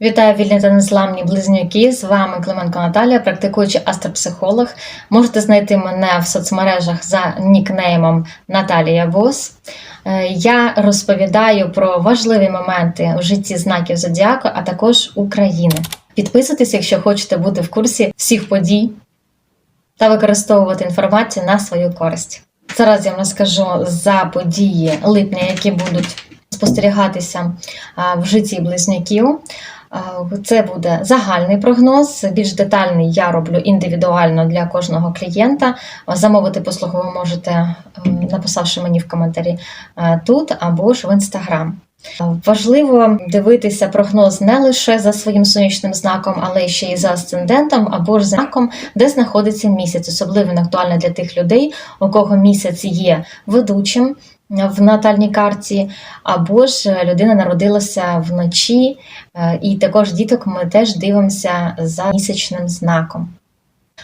Вітаю вільні та незламні близнюки. З вами Клименко Наталія, практикуючий астропсихолог. Можете знайти мене в соцмережах за нікнеймом Наталія Бос. Е, Я розповідаю про важливі моменти в житті знаків Зодіаку, а також України. Підписуйтесь, якщо хочете бути в курсі всіх подій та використовувати інформацію на свою користь. Зараз я вам розкажу за події липня, які будуть спостерігатися в житті близнюків. А, Це буде загальний прогноз. Більш детальний я роблю індивідуально для кожного клієнта. Замовити послугу ви можете, написавши мені в коментарі е, тут або ж в інстаграм. Важливо дивитися прогноз не лише за своїм сонячним знаком, але ще й за асцендентом або ж знаком, де знаходиться місяць. Особливо актуально для тих людей, у кого місяць є ведучим в натальній карті, або ж людина народилася вночі, е, і також діток ми теж дивимося за місячним знаком.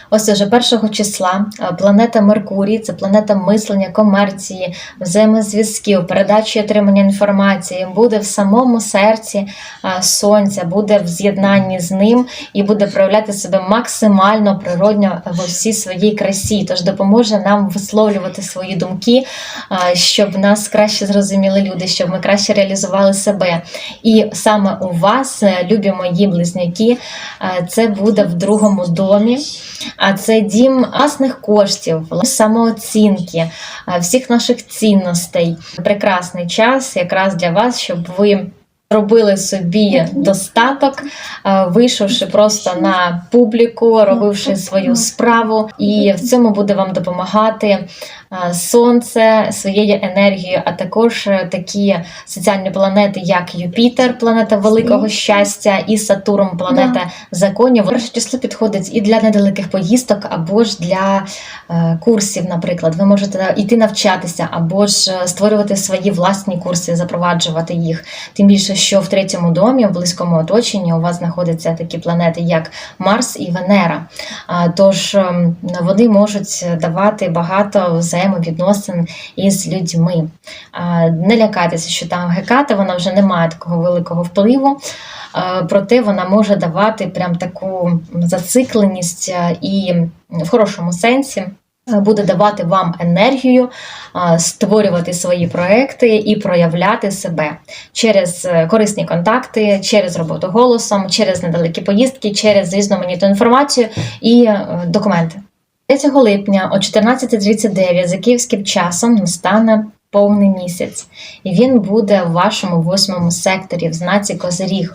Ось уже першого числа е, планета Меркурій, це планета мислення, комерції, взаємозв'язків, передачі і отримання інформації, буде в самому серці е, сонця, буде в з'єднанні з ним і буде проявляти себе максимально природньо в всій своїй красі. Тож допоможе нам висловлювати свої думки, е, щоб нас краще зрозуміли люди, щоб ми краще реалізували себе. І саме у вас, любі мої близнюки, е, це буде в другому домі. А це дім власних коштів, самооцінки, всіх наших цінностей. Прекрасний час якраз для вас, щоб ви. Робили собі достаток, вийшовши просто на публіку, робивши свою справу, і в цьому буде вам допомагати сонце своєю енергією, а також е, такі соціальні планети, як Юпітер, планета великого щастя, і Сатурн, планета законів. Перше число підходить і для недалеких поїздок, або ж для е, курсів, наприклад. Ви можете йти навчатися, або ж е, створювати свої власні курси, запроваджувати їх. Тим більше, що в третьому домі, в близькому оточенні, у вас знаходяться такі планети, як Марс і Венера. Тож ем, вони можуть давати багато взаємовідносин із людьми. Не лякайтеся, що там Геката, вона вже не має такого великого впливу. Проте вона може давати прям таку зацикленість і в хорошому сенсі. Буде давати вам енергію створювати свої проекти і проявляти себе через е, корисні контакти, через роботу голосом, через недалекі поїздки, через різноманітну інформацію і е, документи. 3 липня о 14.39 за київським часом настане повний місяць, і він буде в вашому восьмому секторі в знаці Козиріг.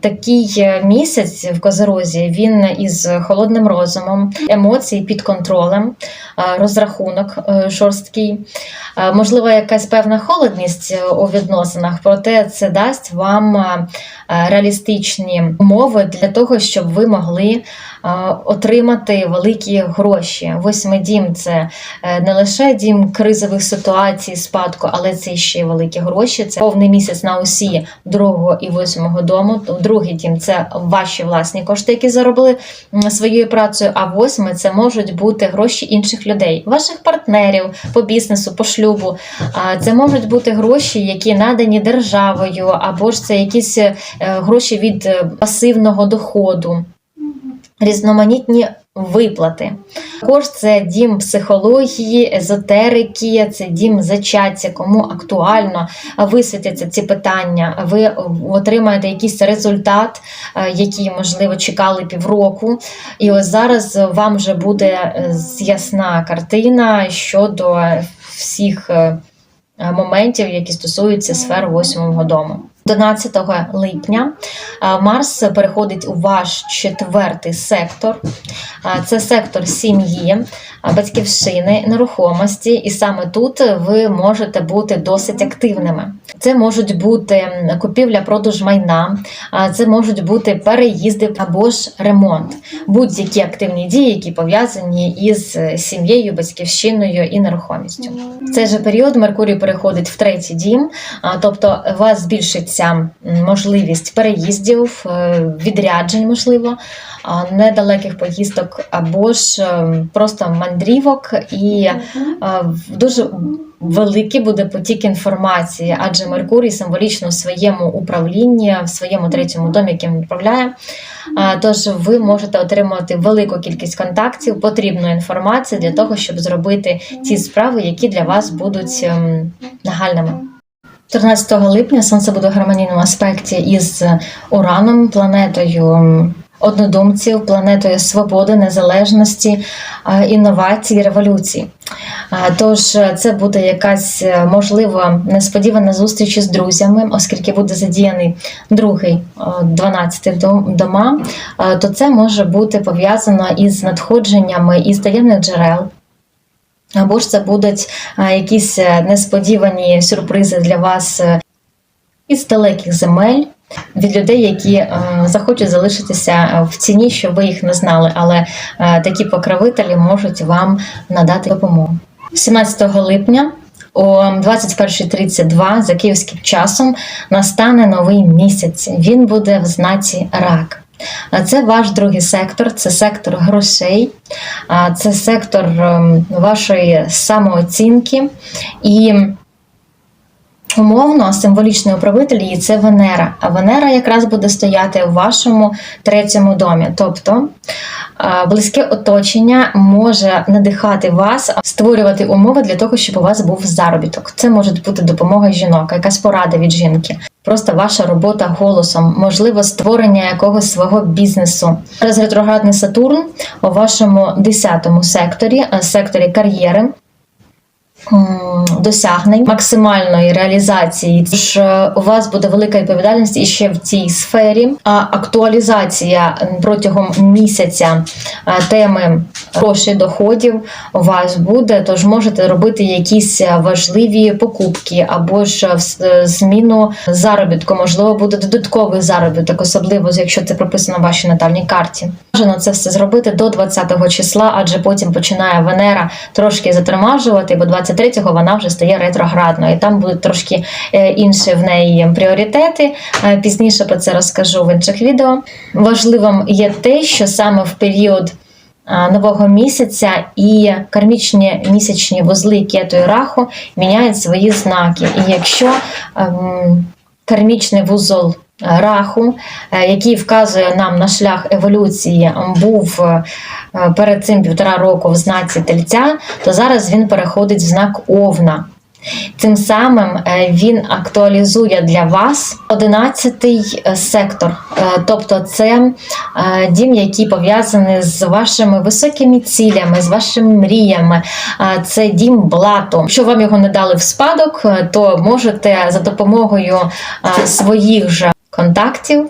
Такий е, місяць в Козирозі він із холодним розумом, емоції під контролем, розрахунок е, жорсткий, можливо, якась певна холодність е, у відносинах, проте це дасть вам реалістичні умови для того, щоб ви могли отримати великі гроші. Восьмий дім це е, не лише дім кризових ситуацій, спадку, але це ще й великі гроші. Це повний місяць на усі другого і восьмого дому. Другий дім це ваші власні кошти, які заробили своєю працею. А восьмий це можуть бути гроші інших людей, ваших партнерів по бізнесу, по шлюбу. Це можуть бути гроші, які надані державою, або ж це якісь е, гроші від е, пасивного доходу різноманітні виплати. Також це дім психології, езотерики, це дім зачаття, кому актуально висвітяться ці питання. Ви отримаєте якийсь результат, е, який, можливо, чекали півроку. І ось зараз вам вже буде е, ясна картина щодо всіх е, моментів, які стосуються сфер восьмого дому. 11 липня Марс переходить у ваш четвертий сектор. Це сектор сім'ї, батьківщини, нерухомості, і саме тут ви можете бути досить активними. Це можуть бути купівля-продаж майна, це можуть бути переїзди або ж ремонт, будь-які активні дії, які пов'язані із е, сім'єю, батьківщиною і нерухомістю. В цей же період Меркурій переходить в третій дім, тобто вас збільшиться м, можливість переїздів, е, відряджень, можливо, недалеких поїздок або ж е, просто мандрівок і е, дуже великий буде потік інформації, адже Меркурій символічно в своєму управлінні, в своєму третьому домі, яким він управляє. Тож ви можете отримувати велику кількість контактів, потрібної інформації для того, щоб зробити ті справи, які для вас будуть ем, нагальними. 14 липня сонце буде в гармонійному аспекті із Ураном, планетою однодумців, планетою свободи, незалежності, інновацій, революцій. А, Тож е, це буде якась е, можливо несподівана зустріч із друзями, оскільки буде задіяний другий 12 дома, е, то це може бути пов'язано із надходженнями із таємних джерел. Або ж це будуть якісь е, несподівані сюрпризи для вас е, із далеких земель від людей, які е, захочуть залишитися е, в ціні, щоб ви їх не знали, але е, такі покровителі можуть вам надати допомогу. 17 липня о 21.32 за київським часом настане новий місяць. Він буде в знаці рак. Це ваш другий сектор, це сектор грошей, це сектор ем, вашої самооцінки і умовно символічний управитель її це Венера. А Венера якраз буде стояти в вашому третьому домі. Тобто близьке оточення може надихати вас, створювати умови для того, щоб у вас був заробіток. Це може бути допомога жінок, якась порада від жінки. Просто ваша робота голосом, можливо, створення якогось свого бізнесу. Зараз ретроградний Сатурн у вашому 10-му секторі, секторі кар'єри. Досягнень максимальної реалізації, Тож е, у вас буде велика відповідальність і ще в цій сфері. А актуалізація протягом місяця е, теми грошей, доходів у вас буде. Тож можете робити якісь важливі покупки або ж е, зміну заробітку. Можливо, буде додатковий заробіток, особливо якщо це прописано в вашій натальній карті. Бажано це все зробити до 20 числа, адже потім починає Венера трошки затормажувати, бо 23-го вона вже стає ретроградною. І там будуть трошки е, інші в неї пріоритети. Е, Пізніше про це розкажу в інших відео. Важливим є те, що саме в період нового місяця і кармічні місячні вузли кету і раху міняють свої знаки. І якщо ем, кармічний вузол е, раху, е, який вказує нам на шлях еволюції, був е, перед цим півтора року в знаці тельця, то зараз він переходить в знак овна. Цим самим е, він актуалізує для вас 11-й е, сектор, Е, тобто це е, дім, який пов'язаний з вашими високими цілями, з вашими мріями. Е, Це дім блату. Якщо вам його не дали в спадок, е, то можете за допомогою е, своїх же. Контактів,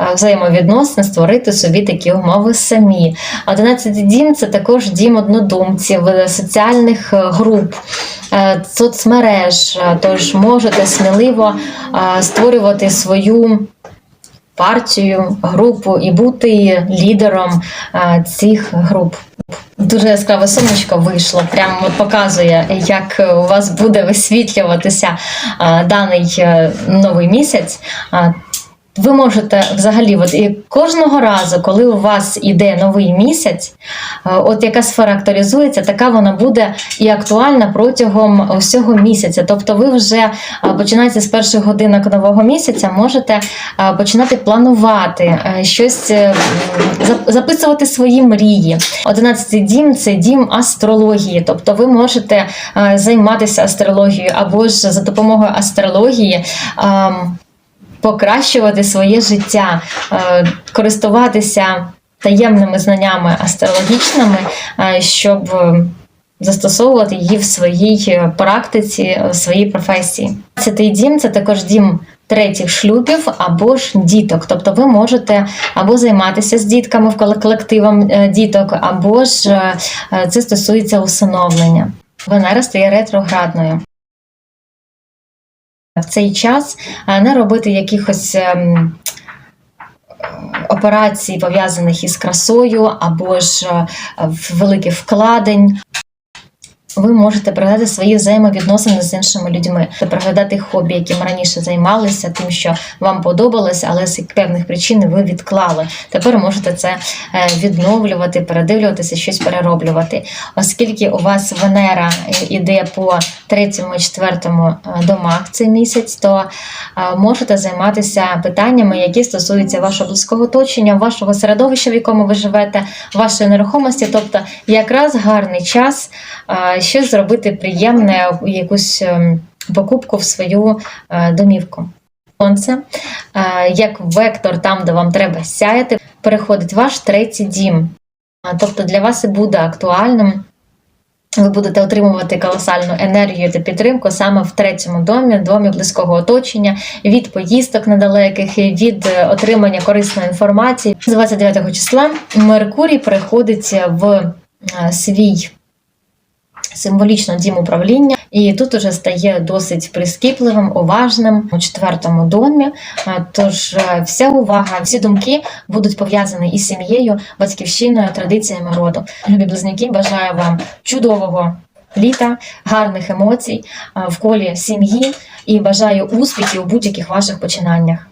е, взаємовідносин створити собі такі умови самі. 11 дім це також дім однодумців, е, соціальних е, груп, соцмереж. Тож можете сміливо створювати свою партію, групу і бути лідером е, цих груп. Дуже яскраве сонечко вийшло, прямо показує, як у вас буде висвітлюватися е, даний е, новий місяць. Е, Ви можете взагалі, от і кожного разу, коли у вас іде новий місяць, е, от яка сфера актуалізується, така вона буде і актуальна протягом усього місяця. Тобто, ви вже е, починаєте з перших годинок нового місяця, можете е, починати планувати щось, записувати свої мрії. 11 дім це дім астрології, тобто ви можете займатися астрологією або ж за допомогою астрології. Покращувати своє життя, е, користуватися таємними знаннями астрологічними, е, щоб е, застосовувати її в своїй практиці, в своїй професії. Цей дім це також дім. Третіх шлюбів або ж діток, тобто ви можете або займатися з дітками в коле- колективом діток, або ж це стосується усиновлення. Венера стає ретроградною в цей час не робити якихось ем, операцій, пов'язаних із красою, або ж е, великих вкладень. Ви можете переглядати свої взаємовідносини з іншими людьми, та переглядати хобі, яким раніше займалися, тим, що вам подобалося, але з певних причин ви відклали. Тепер можете це е, відновлювати, передивлюватися, щось перероблювати. Оскільки у вас Венера е, іде по третьому четвертому е, домах цей місяць, то можете займатися питаннями, які стосуються вашого близького оточення, вашого середовища, в якому ви живете, вашої нерухомості. Тобто, якраз гарний час щось зробити приємне, якусь ем, покупку в свою е, домівку. Сонце, е, як вектор там, де вам треба сяяти, переходить ваш третій дім. Тобто для вас і буде актуальним. Ви будете отримувати колосальну енергію та підтримку саме в третьому домі, домі близького оточення, від поїздок недалеких, від е, отримання корисної інформації. З 29 числа Меркурій переходить в е, свій символічно дім управління, і тут уже стає досить прискіпливим, уважним у четвертому домі. Е, Тож е, вся увага, всі думки будуть пов'язані із сім'єю, батьківщиною, традиціями роду. Любі близнюки, бажаю вам чудового літа, гарних емоцій е, в колі сім'ї і бажаю успіхів у будь-яких ваших починаннях.